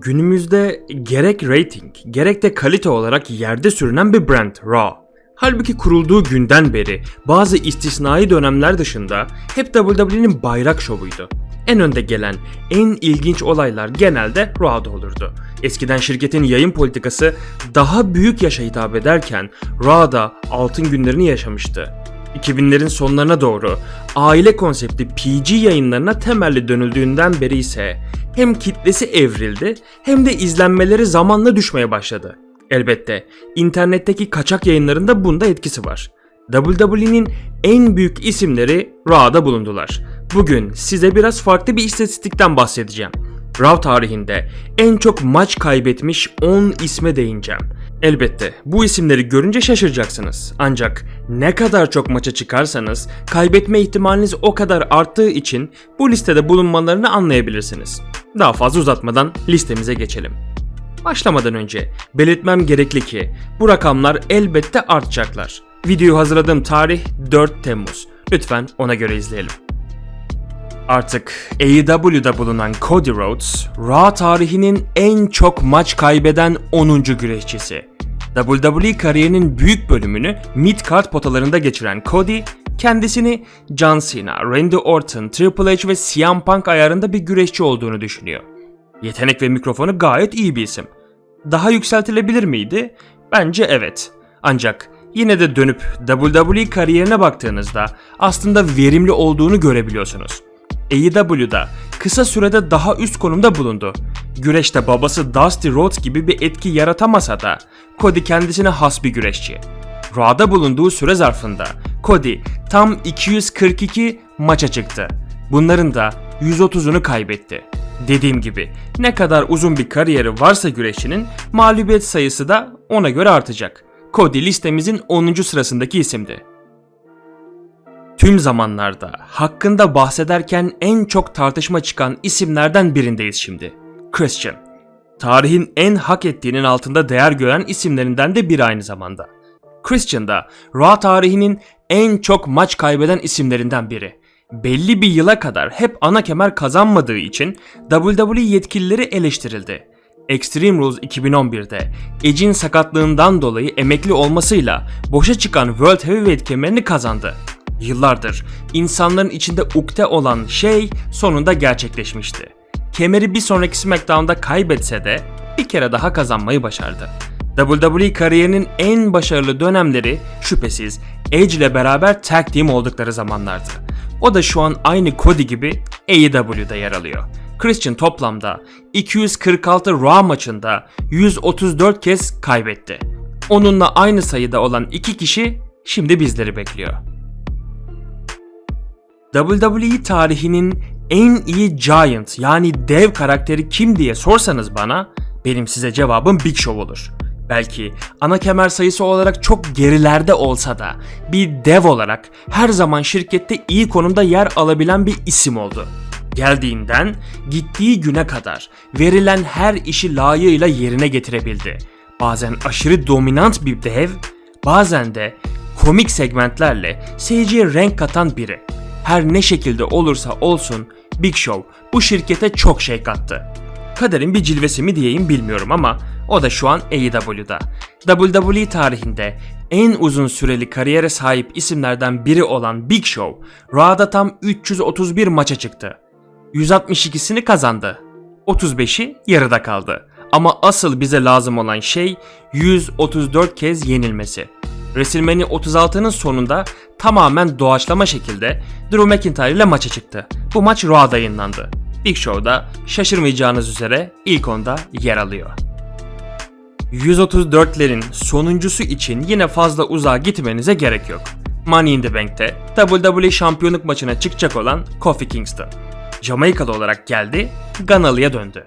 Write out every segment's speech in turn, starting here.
Günümüzde gerek rating gerek de kalite olarak yerde sürünen bir brand Raw. Halbuki kurulduğu günden beri bazı istisnai dönemler dışında hep WWE'nin bayrak şovuydu. En önde gelen, en ilginç olaylar genelde Raw'da olurdu. Eskiden şirketin yayın politikası daha büyük yaşa hitap ederken Raw'da altın günlerini yaşamıştı. 2000'lerin sonlarına doğru aile konsepti PG yayınlarına temelli dönüldüğünden beri ise hem kitlesi evrildi hem de izlenmeleri zamanla düşmeye başladı. Elbette internetteki kaçak yayınlarında bunda etkisi var. WWE'nin en büyük isimleri Raw'da bulundular. Bugün size biraz farklı bir istatistikten bahsedeceğim. Raw tarihinde en çok maç kaybetmiş 10 isme değineceğim. Elbette bu isimleri görünce şaşıracaksınız. Ancak ne kadar çok maça çıkarsanız kaybetme ihtimaliniz o kadar arttığı için bu listede bulunmalarını anlayabilirsiniz. Daha fazla uzatmadan listemize geçelim. Başlamadan önce belirtmem gerekli ki bu rakamlar elbette artacaklar. Videoyu hazırladığım tarih 4 Temmuz. Lütfen ona göre izleyelim. Artık AEW'da bulunan Cody Rhodes, Raw tarihinin en çok maç kaybeden 10. güreşçisi. WWE kariyerinin büyük bölümünü mid-card potalarında geçiren Cody, kendisini John Cena, Randy Orton, Triple H ve CM Punk ayarında bir güreşçi olduğunu düşünüyor. Yetenek ve mikrofonu gayet iyi bir isim. Daha yükseltilebilir miydi? Bence evet. Ancak yine de dönüp WWE kariyerine baktığınızda aslında verimli olduğunu görebiliyorsunuz. AEW'da kısa sürede daha üst konumda bulundu. Güreşte babası Dusty Rhodes gibi bir etki yaratamasa da Cody kendisine has bir güreşçi. Raw'da bulunduğu süre zarfında Cody tam 242 maça çıktı. Bunların da 130'unu kaybetti. Dediğim gibi ne kadar uzun bir kariyeri varsa güreşçinin mağlubiyet sayısı da ona göre artacak. Cody listemizin 10. sırasındaki isimdi. Tüm zamanlarda hakkında bahsederken en çok tartışma çıkan isimlerden birindeyiz şimdi. Christian. Tarihin en hak ettiğinin altında değer gören isimlerinden de biri aynı zamanda. Christian da Raw tarihinin en çok maç kaybeden isimlerinden biri. Belli bir yıla kadar hep ana kemer kazanmadığı için WWE yetkilileri eleştirildi. Extreme Rules 2011'de Edge'in sakatlığından dolayı emekli olmasıyla boşa çıkan World Heavyweight kemerini kazandı. Yıllardır insanların içinde ukde olan şey sonunda gerçekleşmişti. Kemeri bir sonraki SmackDown'da kaybetse de bir kere daha kazanmayı başardı. WWE kariyerinin en başarılı dönemleri şüphesiz Edge ile beraber tag team oldukları zamanlardı. O da şu an aynı Cody gibi AEW'da yer alıyor. Christian toplamda 246 Raw maçında 134 kez kaybetti. Onunla aynı sayıda olan iki kişi şimdi bizleri bekliyor. WWE tarihinin en iyi Giant yani dev karakteri kim diye sorsanız bana benim size cevabım Big Show olur. Belki ana kemer sayısı olarak çok gerilerde olsa da bir dev olarak her zaman şirkette iyi konumda yer alabilen bir isim oldu. Geldiğinden gittiği güne kadar verilen her işi layığıyla yerine getirebildi. Bazen aşırı dominant bir dev, bazen de komik segmentlerle seyirciye renk katan biri. Her ne şekilde olursa olsun Big Show bu şirkete çok şey kattı. Kaderin bir cilvesi mi diyeyim bilmiyorum ama o da şu an AEW'da. WWE tarihinde en uzun süreli kariyere sahip isimlerden biri olan Big Show, Raw'da tam 331 maça çıktı. 162'sini kazandı. 35'i yarıda kaldı. Ama asıl bize lazım olan şey 134 kez yenilmesi. WrestleMania 36'nın sonunda tamamen doğaçlama şekilde Drew McIntyre ile maça çıktı. Bu maç Raw'da yayınlandı. Big Show'da şaşırmayacağınız üzere ilk onda yer alıyor. 134'lerin sonuncusu için yine fazla uzağa gitmenize gerek yok. Money in the Bank'te WWE şampiyonluk maçına çıkacak olan Kofi Kingston. Jamaikalı olarak geldi, Ganalı'ya döndü.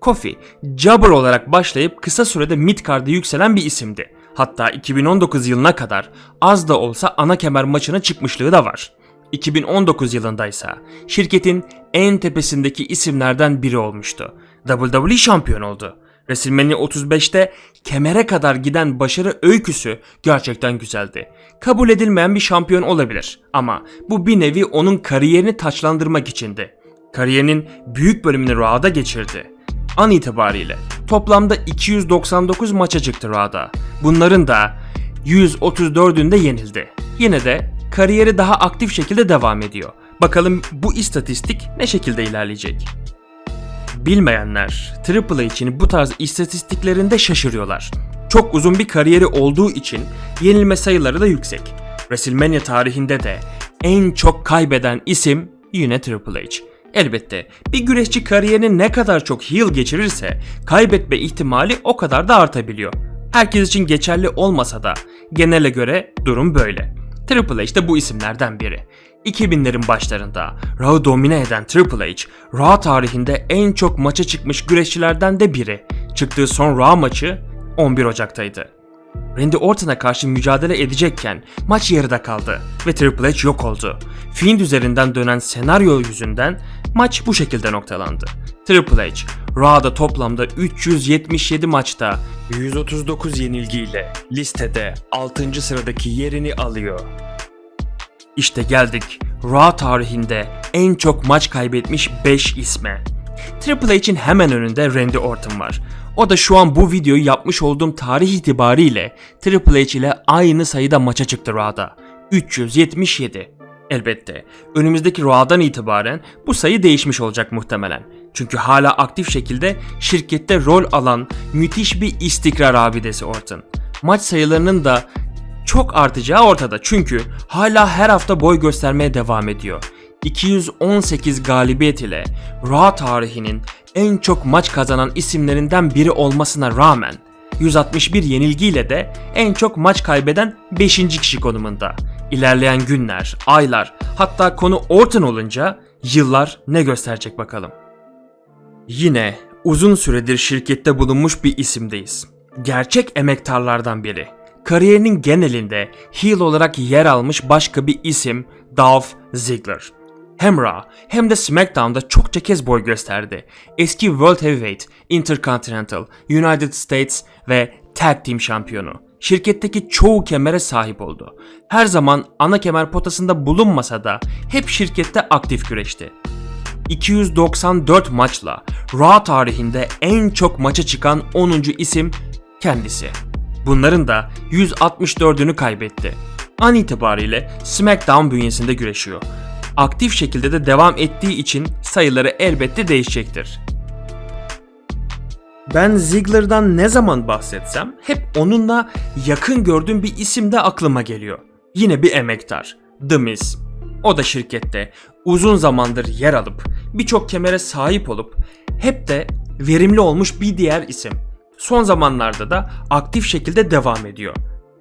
Kofi, Jabber olarak başlayıp kısa sürede midcard'a yükselen bir isimdi. Hatta 2019 yılına kadar az da olsa ana kemer maçına çıkmışlığı da var. 2019 yılındaysa şirketin en tepesindeki isimlerden biri olmuştu. WWE şampiyon oldu. WrestleMania 35'te kemere kadar giden başarı öyküsü gerçekten güzeldi. Kabul edilmeyen bir şampiyon olabilir ama bu bir nevi onun kariyerini taçlandırmak içindi. Kariyerinin büyük bölümünü Raw'da geçirdi. an itibariyle toplamda 299 maça çıktı Raw'da. Bunların da 134'ünde yenildi. Yine de kariyeri daha aktif şekilde devam ediyor. Bakalım bu istatistik ne şekilde ilerleyecek? Bilmeyenler Triple H'in bu tarz istatistiklerinde şaşırıyorlar. Çok uzun bir kariyeri olduğu için yenilme sayıları da yüksek. WrestleMania tarihinde de en çok kaybeden isim yine Triple H. Elbette bir güreşçi kariyerini ne kadar çok heel geçirirse kaybetme ihtimali o kadar da artabiliyor. Herkes için geçerli olmasa da genele göre durum böyle. Triple H de bu isimlerden biri. 2000'lerin başlarında Raw'ı domine eden Triple H, Raw tarihinde en çok maça çıkmış güreşçilerden de biri. Çıktığı son Raw maçı 11 Ocak'taydı. Randy Orton'a karşı mücadele edecekken maç yarıda kaldı ve Triple H yok oldu. Fiend üzerinden dönen senaryo yüzünden maç bu şekilde noktalandı. Triple H, Raw'da toplamda 377 maçta 139 yenilgiyle listede 6. sıradaki yerini alıyor. İşte geldik Raw tarihinde en çok maç kaybetmiş 5 isme. Triple H'in hemen önünde Randy Orton var. O da şu an bu videoyu yapmış olduğum tarih itibariyle Triple H ile aynı sayıda maça çıktı Raw'da. 377. Elbette önümüzdeki Raw'dan itibaren bu sayı değişmiş olacak muhtemelen. Çünkü hala aktif şekilde şirkette rol alan müthiş bir istikrar abidesi Orton. Maç sayılarının da çok artacağı ortada çünkü hala her hafta boy göstermeye devam ediyor. 218 galibiyet ile Raw tarihinin en çok maç kazanan isimlerinden biri olmasına rağmen 161 yenilgiyle de en çok maç kaybeden 5. kişi konumunda. İlerleyen günler, aylar, hatta konu Orton olunca yıllar ne gösterecek bakalım. Yine uzun süredir şirkette bulunmuş bir isimdeyiz. Gerçek emektarlardan biri. Kariyerinin genelinde heel olarak yer almış başka bir isim Dolph Ziggler. Hem Raw hem de SmackDown'da çokça kez boy gösterdi. Eski World Heavyweight, Intercontinental, United States ve Tag Team şampiyonu. Şirketteki çoğu kemere sahip oldu. Her zaman ana kemer potasında bulunmasa da hep şirkette aktif güreşti. 294 maçla Raw tarihinde en çok maça çıkan 10. isim kendisi. Bunların da 164'ünü kaybetti. An itibariyle SmackDown bünyesinde güreşiyor. Aktif şekilde de devam ettiği için sayıları elbette değişecektir. Ben Ziggler'dan ne zaman bahsetsem hep onunla yakın gördüğüm bir isim de aklıma geliyor. Yine bir emektar. The Miz. O da şirkette uzun zamandır yer alıp birçok kemere sahip olup hep de verimli olmuş bir diğer isim. Son zamanlarda da aktif şekilde devam ediyor.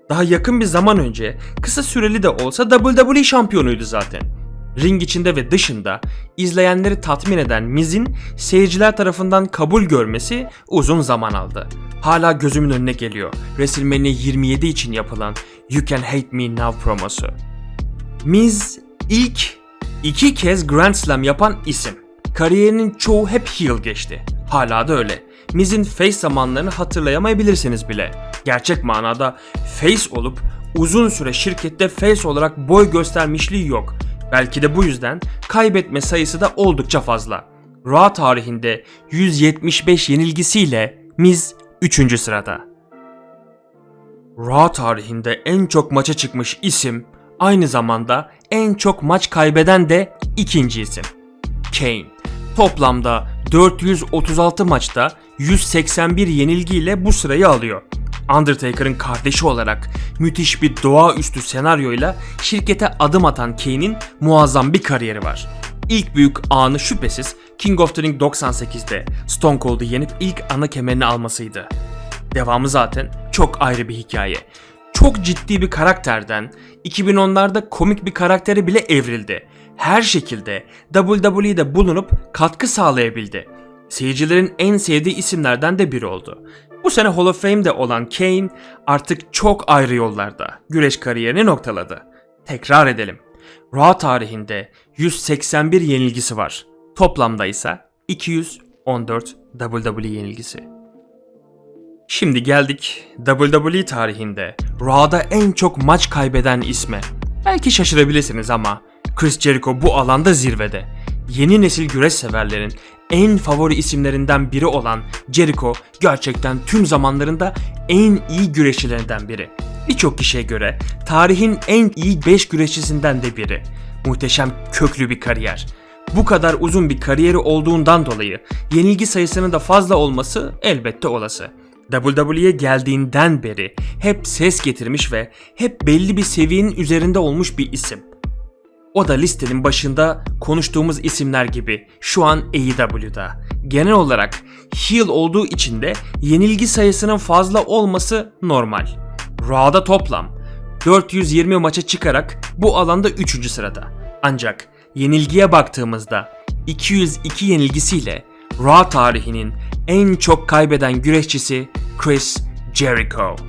Daha yakın bir zaman önce kısa süreli de olsa WWE şampiyonuydu zaten. Ring içinde ve dışında izleyenleri tatmin eden Miz'in seyirciler tarafından kabul görmesi uzun zaman aldı. Hala gözümün önüne geliyor. WrestleMania 27 için yapılan You Can Hate Me Now promosu. Miz ilk iki kez Grand Slam yapan isim. Kariyerinin çoğu hep heel geçti. Hala da öyle. Miz'in face zamanlarını hatırlayamayabilirsiniz bile. Gerçek manada face olup uzun süre şirkette face olarak boy göstermişliği yok. Belki de bu yüzden kaybetme sayısı da oldukça fazla. Raw tarihinde 175 yenilgisiyle Miz 3. sırada. Raw tarihinde en çok maça çıkmış isim aynı zamanda en çok maç kaybeden de ikinci isim. Kane. Toplamda 436 maçta 181 yenilgiyle bu sırayı alıyor. Undertaker'ın kardeşi olarak müthiş bir doğaüstü senaryoyla şirkete adım atan Kane'in muazzam bir kariyeri var. İlk büyük anı şüphesiz King of the Ring 98'de Stone Cold'u yenip ilk ana kemerini almasıydı. Devamı zaten çok ayrı bir hikaye. Çok ciddi bir karakterden 2010'larda komik bir karaktere bile evrildi. Her şekilde WWE'de bulunup katkı sağlayabildi. Seyircilerin en sevdiği isimlerden de biri oldu. Bu sene Hall of Fame'de olan Kane artık çok ayrı yollarda güreş kariyerini noktaladı. Tekrar edelim. Raw tarihinde 181 yenilgisi var. Toplamda ise 214 WWE yenilgisi. Şimdi geldik WWE tarihinde Raw'da en çok maç kaybeden isme. Belki şaşırabilirsiniz ama Chris Jericho bu alanda zirvede. Yeni nesil güreş severlerin en favori isimlerinden biri olan Jericho gerçekten tüm zamanlarında en iyi güreşçilerinden biri. Birçok kişiye göre tarihin en iyi 5 güreşçisinden de biri. Muhteşem köklü bir kariyer. Bu kadar uzun bir kariyeri olduğundan dolayı yenilgi sayısının da fazla olması elbette olası. WWE'ye geldiğinden beri hep ses getirmiş ve hep belli bir seviyenin üzerinde olmuş bir isim. O da listenin başında konuştuğumuz isimler gibi şu an AEW'da. Genel olarak heel olduğu için de yenilgi sayısının fazla olması normal. Raw'da toplam 420 maça çıkarak bu alanda 3. sırada. Ancak yenilgiye baktığımızda 202 yenilgisiyle Raw tarihinin en çok kaybeden güreşçisi Chris Jericho.